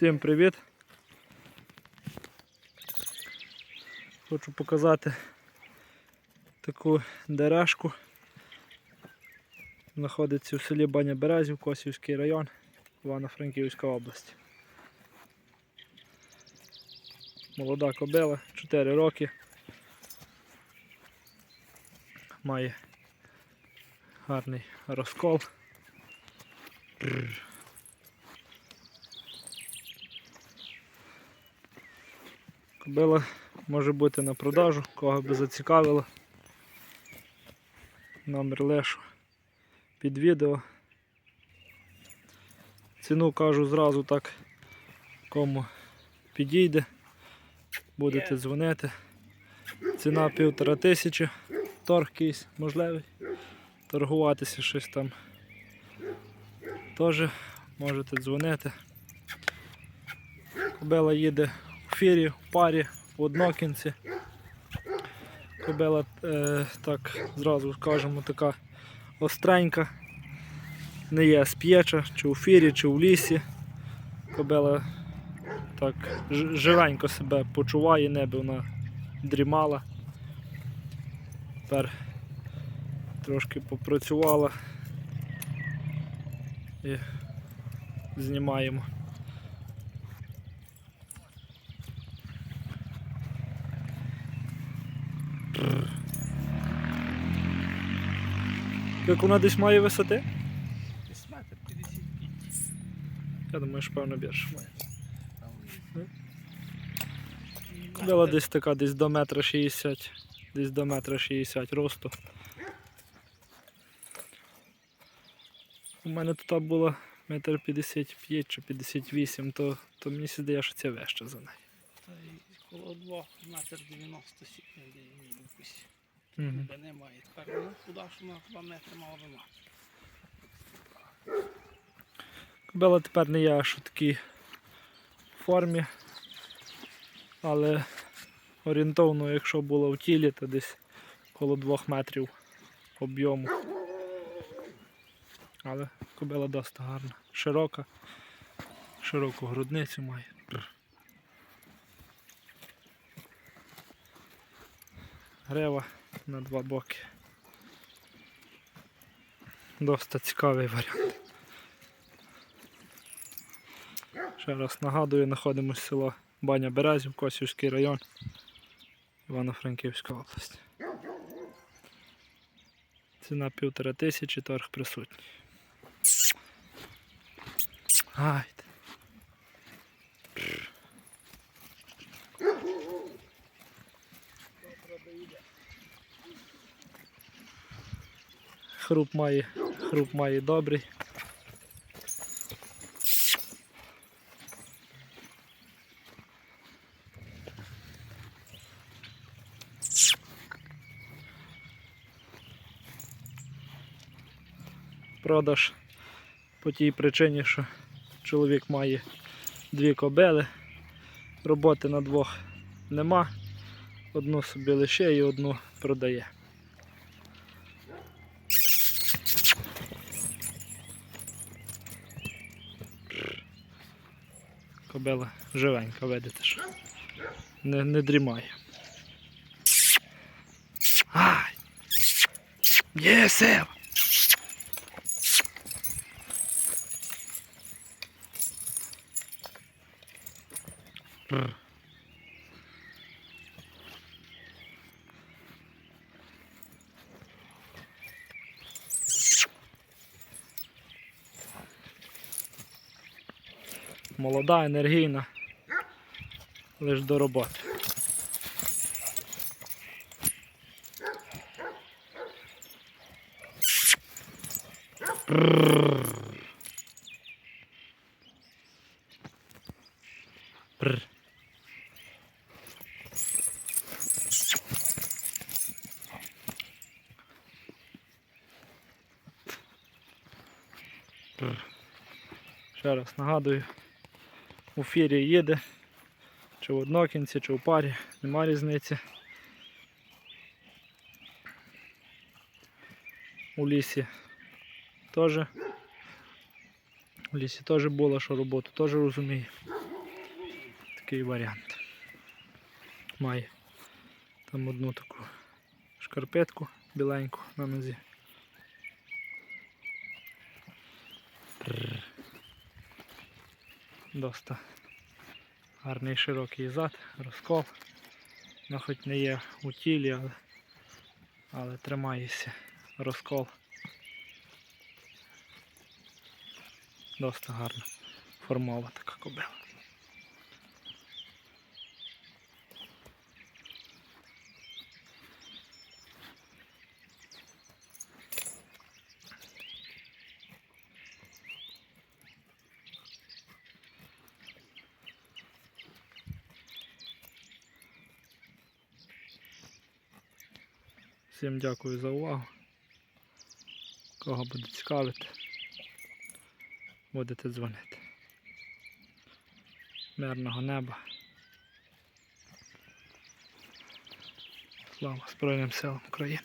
Всім привіт! Хочу показати таку дережку. Знаходиться в селі Баня Березів, Косівський район, Івано-Франківська область. Молода кобила, 4 роки. Має гарний розкол. Бррр. Кобила може бути на продажу, кого би зацікавило. Номер лишу під відео. Ціну кажу зразу так, кому підійде. Будете дзвонити. Ціна півтора тисячі, торг якийсь можливий. Торгуватися щось там. Теж можете дзвонити. Кобила їде в фірі, в парі, в однокінці. Кобила, е, так зразу скажемо, така остренька. Не є сп'єча, чи у фірі, чи в лісі. Кобила так живенько себе почуває, неби вона дрімала. Тепер трошки попрацювала і знімаємо. Як вона десь має висоти? Десь метр 55. Я думаю, що певно більше має. Там. Десь така, десь до метра 60, десь до метра 60 росту. У мене тут було метр 55 чи 58, то, то мені здається, що це вище за неї. Та й коло 2 метр 97 де мій якось. Тебе немає. Тепер ну, куди ж на 2 метри мало би мати. Кобила тепер не є аж у такій формі, але орієнтовно, якщо було в тілі, то десь коло 2 метрів об'єму. Але кобила досить гарна, широка, широку грудницю має. Грива на два боки. Досить цікавий варіант. Ще раз нагадую, знаходимося село Баня Березів, Косівський район, Івано-Франківська область. Ціна півтора тисячі, торг присутній. Гайде. Хруп має, хруп має добрий. продаж по тій причині, що чоловік має дві кобели, роботи на двох нема, одну собі лише і одну продає. Кобела живенька, видите що. Не, не дрімає. Ай! Є сила! Бррр. Молода, енергійна, лиш до роботи. Ще раз нагадую, у фірі їде, чи в однокінці, чи в парі, нема різниці. У лісі теж. У лісі теж було, що роботу теж розуміє. такий варіант. Має там одну таку шкарпетку біленьку на нозі. Доста гарний широкий зад, розкол. Ну, хоч не є у тілі, але, але тримається розкол. Доста гарна формова така кобила. Всім дякую за увагу. Кого буде цікавити, будете дзвонити. Мирного неба. Слава Збройним силам України.